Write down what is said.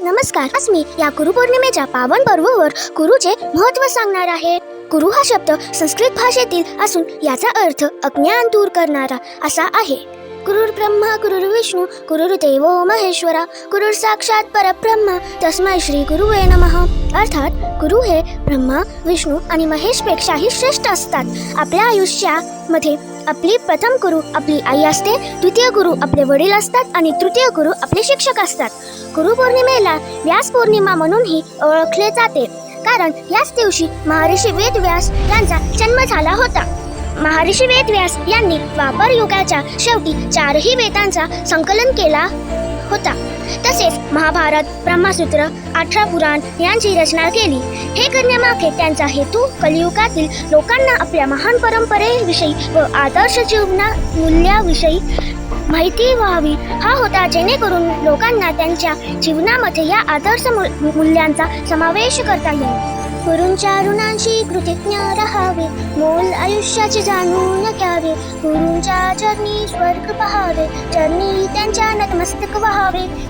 नमस्कार. आज मी या गुरुपौर्णिमेच्या पावन पर्वावर गुरुचे महत्त्व सांगणार आहे. गुरु हा शब्द संस्कृत भाषेतील असून याचा अर्थ अज्ञान दूर करणारा असा आहे. कुरुर ब्रह्मा गुरुर विष्णू गुरुर देवो महेश्वरा गुरुर साक्षात परब्रह्म तस्मै श्री गुरुवे नमः. अर्थात गुरु हे ब्रह्मा विष्णू आणि महेशपेक्षाही श्रेष्ठ असतात. आपल्या आयुष्यामध्ये आपली प्रथम गुरु आपली आई असते द्वितीय गुरु आपले वडील असतात आणि तृतीय गुरु आपले शिक्षक असतात. गुरुपौर्णिमेला व्यास पौर्णिमा म्हणूनही ओळखले जाते. कारण याच दिवशी महर्षी वेदव्यास यांचा जन्म झाला होता. महर्षी वेदव्यास यांनी वापर युगाच्या शेवटी चारही वेदांचा संकलन केला होता. तसेच महाभारत ब्रह्मसूत्र अठरा पुराण यांची रचना केली. हे करण्यामागे त्यांचा हेतू कलियुगातील लोकांना आपल्या महान परंपरेविषयी व आदर्श जीवना मूल्याविषयी माहिती व्हावी. हा होता जेणेकरून लोकांना त्यांच्या जीवनामध्ये या आदर्श मूल्यांचा समावेश करता येईल. गुरूंच्या ऋणांशी कृतज्ञ राहावे. मोल आयुष्याचे जाणून घ्यावे. गुरूंच्या चरणी स्वर्ग पहावे. चरणी त्यांच्या नतमस्तक व्हावे.